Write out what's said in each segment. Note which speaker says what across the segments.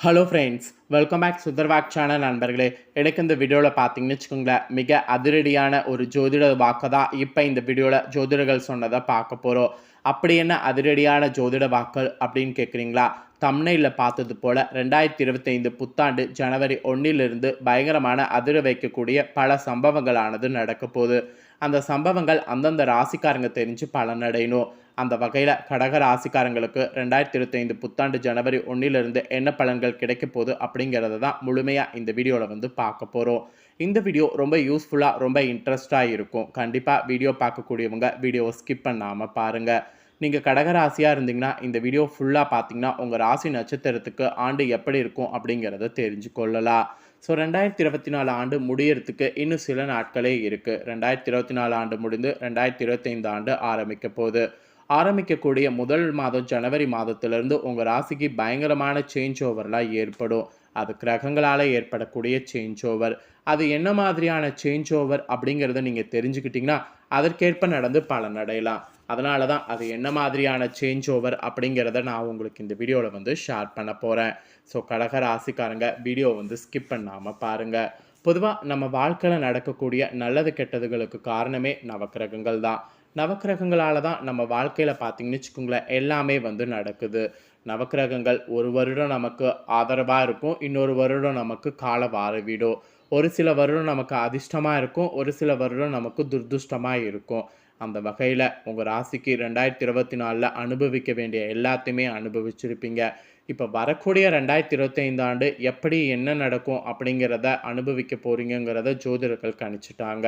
Speaker 1: Hello friends welcome back சுந்தர்வாக் channel நண்பர்களே. எனக்கு இந்த வீடியோவில் பார்த்தீங்கன்னு வச்சுக்கோங்களேன் மிக அதிரடியான ஒரு ஜோதிட வாக்கு தான் இப்போ இந்த வீடியோவில் ஜோதிடர்கள் சொன்னதை பார்க்க போகிறோம் அப்படி என்ன அதிரடியான ஜோதிட வாக்கள் அப்படின்னு கேட்குறீங்களா தம்னையில் பார்த்தது போல் ரெண்டாயிரத்தி இருபத்தைந்து புத்தாண்டு ஜனவரி ஒன்றிலிருந்து பயங்கரமான அதிர வைக்கக்கூடிய பல சம்பவங்களானது நடக்க போகுது. அந்த சம்பவங்கள் அந்தந்த ராசிக்காரங்க தெரிஞ்சு பலனடையணும். அந்த வகையில் கடக ராசிக்காரங்களுக்கு ரெண்டாயிரத்தி இருபத்தைந்து புத்தாண்டு ஜனவரி ஒன்றிலிருந்து என்ன பலன்கள் கிடைக்க போகுது அப்படிங்கிறத தான் முழுமையாக இந்த வீடியோவில் வந்து பார்க்க போகிறோம் இந்த வீடியோ ரொம்ப யூஸ்ஃபுல்லாக ரொம்ப இன்ட்ரெஸ்டாக இருக்கும். கண்டிப்பாக வீடியோ பார்க்கக்கூடியவங்க வீடியோவை ஸ்கிப் பண்ணாமல் பாருங்கள் நீங்கள் கடக ராசியாக இருந்தீங்கன்னா இந்த வீடியோ ஃபுல்லாக பார்த்தீங்கன்னா உங்கள் ராசி நட்சத்திரத்துக்கு ஆண்டு எப்படி இருக்கும் அப்படிங்கிறத தெரிஞ்சு கொள்ளலாம். ஸோ ரெண்டாயிரத்தி இருபத்தி நாலு ஆண்டு முடியறதுக்கு இன்னும் சில நாட்களே இருக்குது ரெண்டாயிரத்தி இருபத்தி நாலு ஆண்டு முடிந்து ரெண்டாயிரத்தி இருபத்தைந்து ஆண்டு ஆரம்பிக்க போகுது. ஆரம்பிக்கக்கூடிய முதல் மாதம் ஜனவரி மாதத்திலிருந்து உங்கள் ராசிக்கு பயங்கரமான சேஞ்ச் ஓவர்லாம் ஏற்படும். அது கிரகங்களால் ஏற்படக்கூடிய சேஞ்ச் ஓவர் அது என்ன மாதிரியான சேஞ்ச் ஓவர் அப்படிங்கிறத நீங்கள் தெரிஞ்சுக்கிட்டிங்கன்னா அதற்கேற்ப நடந்து பலன் அடையலாம். அதனால தான் அது என்ன மாதிரியான சேஞ்ச் ஓவர் அப்படிங்கிறத நான் உங்களுக்கு இந்த வீடியோவில் வந்து ஷேர் பண்ண போகிறேன் ஸோ கடக ராசிக்காரங்க வீடியோ வந்து ஸ்கிப் பண்ணாமல் பாருங்கள் பொதுவாக நம்ம வாழ்க்கையில் நடக்கக்கூடிய நல்லது கெட்டதுகளுக்கு காரணமே நவக்கிரகங்கள் தான். நவக்கிரகங்களால் தான் நம்ம வாழ்க்கையில் பார்த்தீங்கன்னு வச்சுக்கோங்களேன் எல்லாமே வந்து நடக்குது. நவக்கிரகங்கள் ஒரு வருடம் நமக்கு ஆதரவாக இருக்கும் இன்னொரு வருடம் நமக்கு கால வாரவிடும். ஒரு சில வருடம் நமக்கு அதிர்ஷ்டமாக இருக்கும் ஒரு சில வருடம் நமக்கு துர்துஷ்டமாக இருக்கும். அந்த வகையில் உங்கள் ராசிக்கு ரெண்டாயிரத்தி இருபத்தி நாலில் அனுபவிக்க வேண்டிய எல்லாத்தையுமே அனுபவிச்சிருப்பீங்க. இப்போ வரக்கூடிய ரெண்டாயிரத்தி இருபத்தைந்து ஆண்டு எப்படி என்ன நடக்கும் அப்படிங்கிறத அனுபவிக்க போகிறீங்கிறத ஜோதிடர்கள் கணிச்சிட்டாங்க.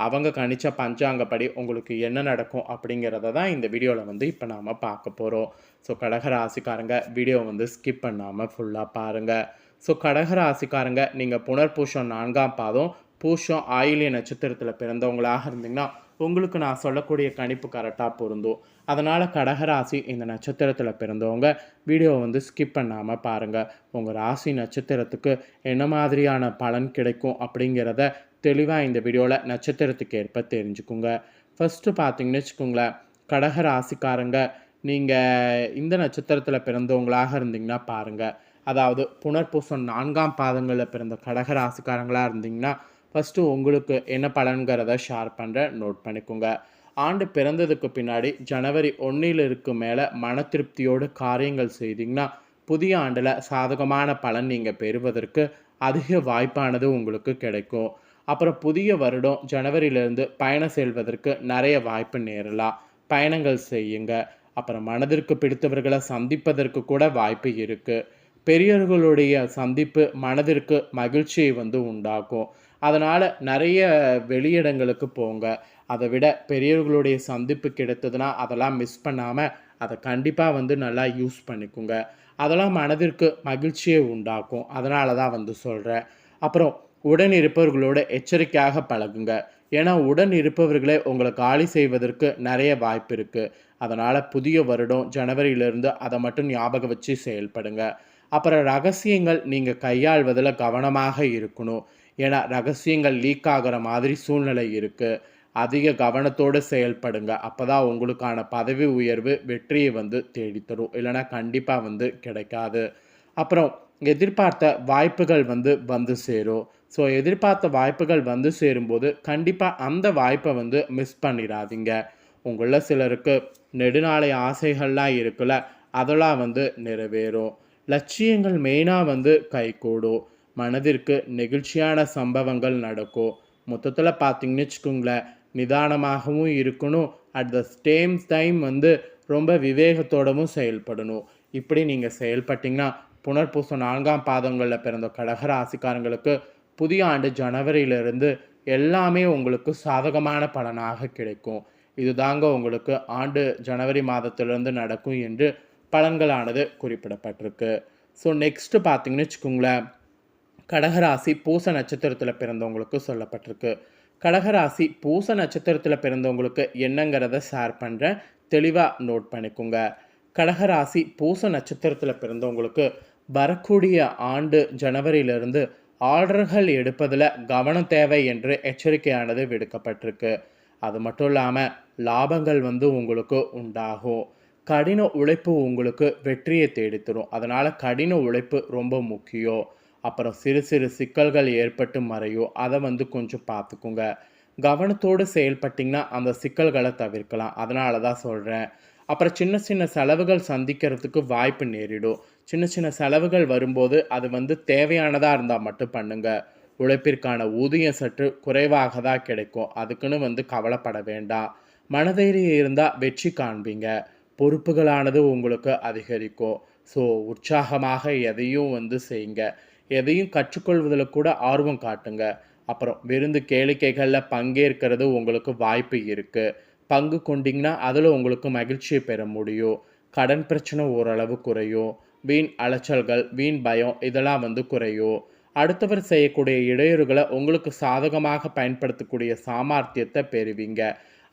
Speaker 1: அவங்க கணிச்ச பஞ்சாங்கப்படி உங்களுக்கு என்ன நடக்கும் அப்படிங்கிறத தான் இந்த வீடியோவில் வந்து இப்போ நாம் பார்க்க போகிறோம் ஸோ கடக ராசிக்காரங்க வீடியோ வந்து ஸ்கிப் பண்ணாமல் ஃபுல்லாக பாருங்கள் ஸோ கடக ராசிக்காரங்க நீங்கள் புனர்பூஷம் நான்காம் பாதம் பூஷம் ஆயிலிய நட்சத்திரத்தில் பிறந்தவங்களாக இருந்தீங்கன்னா உங்களுக்கு நான் சொல்லக்கூடிய கணிப்பு கரெக்டாக பொருந்தும். அதனால் கடகராசி இந்த நட்சத்திரத்தில் பிறந்தவங்க வீடியோவை வந்து ஸ்கிப் பண்ணாமல் பாருங்கள் உங்கள் ராசி நட்சத்திரத்துக்கு என்ன மாதிரியான பலன் கிடைக்கும் அப்படிங்கிறத தெளிவாக இந்த வீடியோவில் நட்சத்திரத்துக்கு ஏற்ப தெரிஞ்சுக்குங்க. ஃபஸ்ட்டு பார்த்தீங்கன்னு வச்சுக்கோங்களேன் கடக ராசிக்காரங்க நீங்கள் இந்த நட்சத்திரத்தில் பிறந்தவங்களாக இருந்தீங்கன்னா பாருங்கள் அதாவது புனர்பூசம் நான்காம் பாதங்களில் பிறந்த கடக ராசிக்காரங்களாக இருந்தீங்கன்னா ஃபஸ்ட்டு உங்களுக்கு என்ன பலன்கிறத ஷேர் பண்ணுறேன் நோட் பண்ணிக்கோங்க. ஆண்டு பிறந்ததுக்கு பின்னாடி ஜனவரி ஒன்றில் இருக்கு மேலே மன திருப்தியோடு காரியங்கள் செய்தீங்கன்னா புதிய ஆண்டில் சாதகமான பலன் நீங்கள் பெறுவதற்கு அதிக வாய்ப்பானது உங்களுக்கு கிடைக்கும். அப்புறம் புதிய வருடம் ஜனவரியிலேருந்து பயணம் செல்வதற்கு நிறைய வாய்ப்பு நேரலாம். பயணங்கள் செய்யுங்க. அப்புறம் மனதிற்கு பிடித்தவர்களை சந்திப்பதற்கு கூட வாய்ப்பு இருக்குது பெரியவர்களுடைய சந்திப்பு மனதிற்கு மகிழ்ச்சியை வந்து உண்டாக்கும். அதனால் நிறைய வெளியிடங்களுக்கு போங்க. அதை விட பெரியவர்களுடைய சந்திப்பு கிடைத்ததுன்னா அதெல்லாம் மிஸ் பண்ணாமல் அதை கண்டிப்பாக வந்து நல்லா யூஸ் பண்ணிக்கோங்க. அதெல்லாம் மனதிற்கு மகிழ்ச்சியை உண்டாக்கும். அதனால தான் வந்து சொல்கிறேன் அப்புறம் உடன் இருப்பவர்களோட எச்சரிக்கையாக பழகுங்க. ஏன்னா உடன் இருப்பவர்களே உங்களை காலி செய்வதற்கு நிறைய வாய்ப்பு இருக்குது அதனால் புதிய வருடம் ஜனவரியிலிருந்து அதை மட்டும் ஞாபகம் வச்சு செயல்படுங்க. அப்புறம் ரகசியங்கள் நீங்கள் கையாள்வதில் கவனமாக இருக்கணும். ஏன்னா ரகசியங்கள் லீக் ஆகிற மாதிரி சூழ்நிலை இருக்குது அதிக கவனத்தோடு செயல்படுங்க. அப்போ தான் உங்களுக்கான பதவி உயர்வு வெற்றியை வந்து தேடித்தரும். இல்லைனா கண்டிப்பாக வந்து கிடைக்காது. அப்புறம் எதிர்பார்த்த வாய்ப்புகள் வந்து வந்து சேரும். ஸோ எதிர்பார்த்த வாய்ப்புகள் வந்து சேரும்போது கண்டிப்பாக அந்த வாய்ப்பை வந்து மிஸ் பண்ணிடாதீங்க. உங்களில் சிலருக்கு நெடுநாளை ஆசைகள்லாம் இருக்குல்ல அதெல்லாம் வந்து நிறைவேறும். லட்சியங்கள் மெயினாக வந்து கைகூடும். மனதிற்கு நெகிழ்ச்சியான சம்பவங்கள் நடக்கும். மொத்தத்தில் பார்த்தீங்கன்னு வச்சுக்கோங்களேன் நிதானமாகவும் இருக்கணும். அட் த சேம் டைம் வந்து ரொம்ப விவேகத்தோடவும் செயல்படணும். இப்படி நீங்கள் செயல்பட்டிங்கன்னா புனர்பூசம் நான்காம் பாதங்களில் பிறந்த கடக ராசிக்காரங்களுக்கு புதிய ஆண்டு ஜனவரியிலிருந்து எல்லாமே உங்களுக்கு சாதகமான பலனாக கிடைக்கும். இதுதாங்க உங்களுக்கு ஆண்டு ஜனவரி மாதத்திலிருந்து நடக்கும் என்று பலன்களானது குறிப்பிடப்பட்டிருக்கு. ஸோ நெக்ஸ்ட்டு பார்த்தீங்கன்னு வச்சுக்கோங்களேன். கடகராசி பூச நட்சத்திரத்தில் பிறந்தவங்களுக்கு சொல்லப்பட்டிருக்கு. கடகராசி பூச நட்சத்திரத்தில் பிறந்தவங்களுக்கு என்னங்கிறத ஷேர் பண்ணுறேன் தெளிவாக நோட் பண்ணிக்கோங்க. கடகராசி பூச நட்சத்திரத்தில் பிறந்தவங்களுக்கு வரக்கூடிய ஆண்டு ஜனவரியிலிருந்து ஆர்டர்கள் எடுப்பதில் கவனம் தேவை என்று எச்சரிக்கையானது விடுக்கப்பட்டிருக்கு. அது மட்டும் இல்லாமல் லாபங்கள் வந்து உங்களுக்கு உண்டாகும். கடின உழைப்பு உங்களுக்கு வெற்றியை தேடித்தரும். அதனால் கடின உழைப்பு ரொம்ப முக்கியம். அப்புறம் சிறு சிறு சிக்கல்கள் ஏற்பட்டு மறையும். அதை வந்து கொஞ்சம் பார்த்துக்குங்க. கவனத்தோடு செயல்பட்டிங்கன்னா அந்த சிக்கல்களை தவிர்க்கலாம். அதனால தான் சொல்கிறேன் அப்புறம் சின்ன சின்ன செலவுகள் சந்திக்கிறதுக்கு வாய்ப்பு நேரிடும். சின்ன சின்ன செலவுகள் வரும்போது அது வந்து தேவையானதாக இருந்தால் மட்டும் பண்ணுங்க. உழைப்பிற்கான ஊதியம் சற்று குறைவாக தான் கிடைக்கும். அதுக்குன்னு வந்து கவலைப்பட வேண்டாம். மனதைரியம் இருந்தால் வெற்றி காண்பீங்க. பொறுப்புகளானது உங்களுக்கு அதிகரிக்கும். ஸோ உற்சாகமாக எதையும் வந்து செய்யுங்க. எதையும் கற்றுக்கொள்வதில் கூட ஆர்வம் காட்டுங்க. அப்புறம் விருந்து கேளிக்கைகளில் பங்கேற்கிறது உங்களுக்கு வாய்ப்பு இருக்குது பங்கு கொண்டிங்கன்னா அதில் உங்களுக்கு மகிழ்ச்சியை பெற முடியும். கடன் பிரச்சனை ஓரளவு குறையும். வீண் அலைச்சல்கள் வீண் பயம் இதெல்லாம் வந்து குறையும். அடுத்தவர் செய்யக்கூடிய இடையூறுகளை உங்களுக்கு சாதகமாக பயன்படுத்தக்கூடிய சாமர்த்தியத்தை பெறுவீங்க.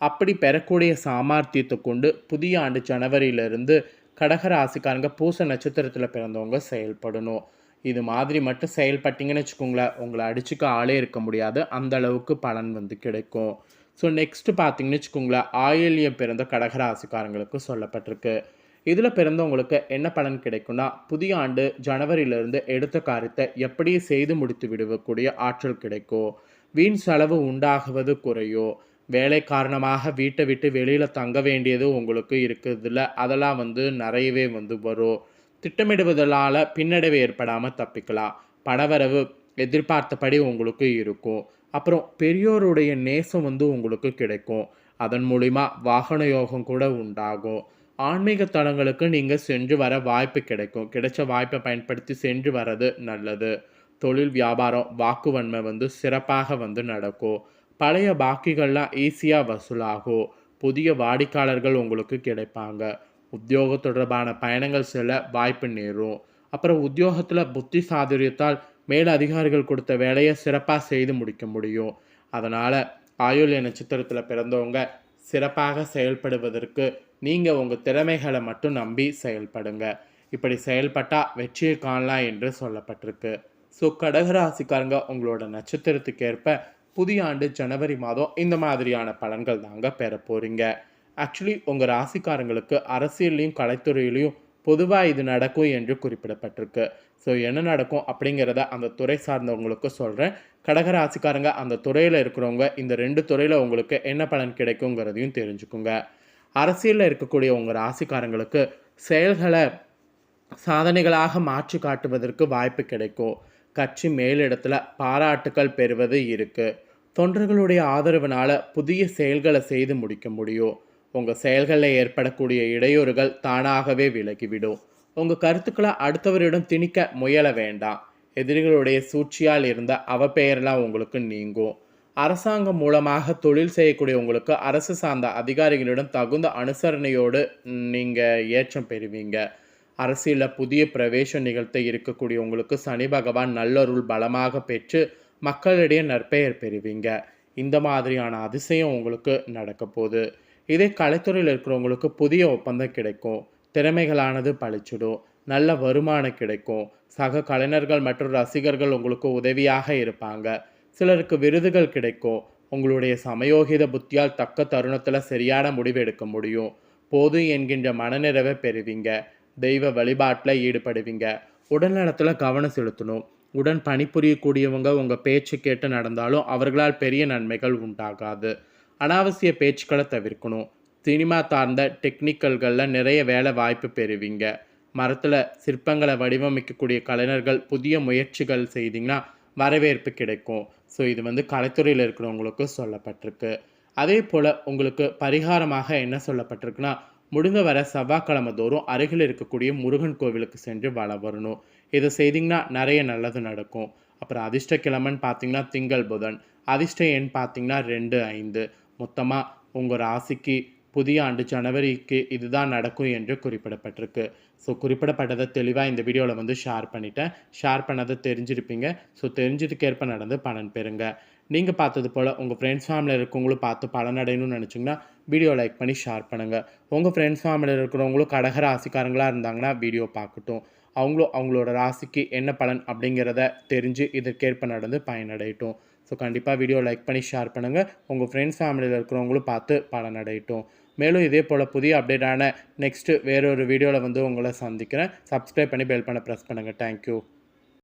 Speaker 1: அப்படி பெறக்கூடிய சாமர்த்தியத்தை கொண்டு புதிய ஆண்டு ஜனவரியிலிருந்து கடகராசிக்காரங்க பூச நட்சத்திரத்தில் பிறந்தவங்க செயல்படணும். இது மாதிரி மட்டும் செயல்பட்டிங்கன்னு வச்சுக்கோங்களேன் உங்களை அடிச்சுக்க ஆளே இருக்க முடியாது. அந்த அளவுக்கு பலன் வந்து கிடைக்கும். ஸோ நெக்ஸ்ட்டு பார்த்தீங்கன்னு வச்சுக்கோங்களேன் ஆயில்யம் பிறந்த கடகராசிக்காரங்களுக்கு சொல்லப்பட்டிருக்கு. இதில் பிறந்தவங்களுக்கு என்ன பலன் கிடைக்கும்னா புதிய ஆண்டு ஜனவரியிலிருந்து எடுத்த காரியத்தை எப்படியே செய்து முடித்து விடக்கூடிய ஆற்றல் கிடைக்கும் வீண் செலவு உண்டாகுவது குறையும் வேலை காரணமாக வீட்டை விட்டு வெளியில் தங்க வேண்டியது உங்களுக்கு இருக்கிறதுல அதெல்லாம் வந்து நிறையவே வந்து வரும். திட்டமிடுவதால் பின்னடைவு ஏற்படாமல் தப்பிக்கலாம். பணவரவு எதிர்பார்த்தபடி உங்களுக்கு இருக்கும். அப்புறம் பெரியோருடைய நேசம் வந்து உங்களுக்கு கிடைக்கும். அதன் மூலிமா வாகன யோகம் கூட உண்டாகும். ஆன்மீக தலங்களுக்கு நீங்கள் சென்று வர வாய்ப்பு கிடைக்கும். கிடைச்ச வாய்ப்பை பயன்படுத்தி சென்று வர்றது நல்லது. தொழில் வியாபாரம் வாக்குவன்மை வந்து சிறப்பாக வந்து நடக்கும். பழைய பாக்கிகள்லாம் ஈஸியாக வசூலாகும். புதிய வாடிக்கையாளர்கள் உங்களுக்கு கிடைப்பாங்க. உத்தியோக தொடர்பான பயணங்கள் செல்ல வாய்ப்பு நேரும். அப்புறம் உத்தியோகத்தில் புத்தி சாதுரியத்தால் மேல் அதிகாரிகள் கொடுத்த வேலையை சிறப்பாக செய்து முடிக்க முடியும். அதனால் ஆயுள்ய நட்சத்திரத்தில் பிறந்தவங்க சிறப்பாக செயல்படுவதற்கு நீங்கள் உங்கள் திறமைகளை மட்டும் நம்பி செயல்படுங்க. இப்படி செயல்பட்டால் வெற்றியை காணலாம் என்று சொல்லப்பட்டிருக்கு. ஸோ கடகராசிக்காரங்க உங்களோட நட்சத்திரத்துக்கு ஏற்ப புதிய ஆண்டு ஜனவரி மாதம் இந்த மாதிரியான பலன்கள் தாங்க பெற போகிறீங்க ஆக்சுவலி உங்கள் ராசிக்காரங்களுக்கு அரசியல்லையும் கலைத்துறையிலையும் பொதுவாக இது நடக்கும் என்று குறிப்பிடப்பட்டிருக்கு. ஸோ என்ன நடக்கும் அப்படிங்கிறத அந்த துறை சார்ந்தவங்களுக்கு சொல்கிறேன் கடகராசிக்காரங்க அந்த துறையில் இருக்கிறவங்க இந்த ரெண்டு துறையில் உங்களுக்கு என்ன பலன் கிடைக்குங்கிறதையும் தெரிஞ்சுக்குங்க. அரசியலில் இருக்கக்கூடிய உங்கள் ராசிக்காரங்களுக்கு செயல்களை சாதனைகளாக மாற்றி காட்டுவதற்கு வாய்ப்பு கிடைக்கும். கட்சி மேலிடத்தில் பாராட்டுக்கள் பெறுவது இருக்குது தொண்டர்களுடைய ஆதரவுனால புதிய செயல்களை செய்து முடிக்க முடியும். உங்கள் செயல்களில் ஏற்படக்கூடிய இடையூறுகள் தானாகவே விலகிவிடும். உங்கள் கருத்துக்களை அடுத்தவரிடம் திணிக்க முயல வேண்டாம். எதிரிகளுடைய சூழ்ச்சியால் இருந்த அவப்பெயரெல்லாம் உங்களுக்கு நீங்கும். அரசாங்கம் மூலமாக தொழில் செய்யக்கூடியவங்களுக்கு அரசு சார்ந்த அதிகாரிகளிடம் தகுந்த அனுசரணையோடு நீங்கள் ஏற்றம் பெறுவீங்க. அரசியலில் புதிய பிரவேசம் நிகழ்த்த இருக்கக்கூடிய உங்களுக்கு சனி பகவான் நல்லருள் பலமாக பெற்று மக்களிடையே நற்பெயர் பெறுவீங்க. இந்த மாதிரியான அதிசயம் உங்களுக்கு நடக்க போகுது. இதே கலைத்துறையில் இருக்கிறவங்களுக்கு புதிய ஒப்பந்தம் கிடைக்கும். திறமைகளானது பழிச்சிடும். நல்ல வருமானம் கிடைக்கும். சக கலைஞர்கள் மற்றும் ரசிகர்கள் உங்களுக்கு உதவியாக இருப்பாங்க. சிலருக்கு விருதுகள் கிடைக்கும். உங்களுடைய சமயோகித புத்தியால் தக்க தருணத்தில் சரியான முடிவு எடுக்க முடியும். போது என்கின்ற மனநிறைவை பெறுவீங்க. தெய்வ வழிபாட்டில் ஈடுபடுவீங்க. உடல்நலத்தில் கவனம் செலுத்தணும். உடன் பணிபுரியக்கூடியவங்க உங்கள் பேச்சு கேட்டு நடந்தாலும் அவர்களால் பெரிய நன்மைகள் உண்டாகாது. அனாவசிய பேச்சுக்களை தவிர்க்கணும். சினிமா சார்ந்த டெக்னிக்கல்களில் நிறைய வேலை வாய்ப்பு பெறுவீங்க. மரத்தில் சிற்பங்களை வடிவமைக்கக்கூடிய கலைஞர்கள் புதிய முயற்சிகள் செய்தீங்கன்னா வரவேற்பு கிடைக்கும். ஸோ இது வந்து கலைத்துறையில் இருக்கிறவங்களுக்கு சொல்லப்பட்டிருக்கு. அதே போல் உங்களுக்கு பரிகாரமாக என்ன சொல்லப்பட்டிருக்குன்னா முடிந்த வர செவ்வாய்க்கிழமை தோறும் அருகில் இருக்கக்கூடிய முருகன் கோவிலுக்கு சென்று வள வரணும். இதை செய்திங்கன்னா நிறைய நல்லது நடக்கும். அப்புறம் அதிர்ஷ்ட கிழமைன்னு பார்த்தீங்கன்னா திங்கள் புதன். அதிர்ஷ்ட எண் பார்த்தீங்கன்னா ரெண்டு ஐந்து. மொத்தமாக உங்கள் ராசிக்கு புதிய ஆண்டு ஜனவரிக்கு இதுதான் நடக்கும் என்று குறிப்பிடப்பட்டிருக்கு. ஸோ குறிப்பிடப்பட்டதை தெளிவாக இந்த வீடியோவில் வந்து ஷேர் பண்ணிட்டேன். ஷேர் பண்ணதை தெரிஞ்சிருப்பீங்க. ஸோ தெரிஞ்சதுக்கேற்ப நடந்து பலன் பெறுங்க. நீங்கள் பார்த்தது போல் உங்கள் ஃப்ரெண்ட்ஸ் ஃபேமிலியில் இருக்கவங்களும் பார்த்து பலனடையணும்னு நினச்சிங்கன்னா வீடியோ லைக் பண்ணி ஷேர் பண்ணுங்கள் உங்கள் ஃப்ரெண்ட்ஸ் ஃபேமிலியில் இருக்கிறவங்களும் கடக ராசிக்காரங்களாக இருந்தாங்கன்னா வீடியோ பார்க்கட்டும். அவங்களும் அவங்களோட ராசிக்கு என்ன பலன் அப்படிங்கிறத தெரிஞ்சு இதற்கேற்ப நடந்து பயனடையட்டும். ஸோ கண்டிப்பாக வீடியோ லைக் பண்ணி ஷேர் பண்ணுங்கள் உங்கள் ஃப்ரெண்ட்ஸ் ஃபேமிலியில் இருக்கிறவங்களும் பார்த்து பலனடையட்டும் மேலும் இதே போல் புதிய அப்டேட்டான நெக்ஸ்ட்டு வேறொரு வீடியோவில் வந்து உங்களை சந்திக்கிறேன். சப்ஸ்கிரைப் பண்ணி பெல் பண்ண ப்ரெஸ் பண்ணுங்கள் தேங்க்யூ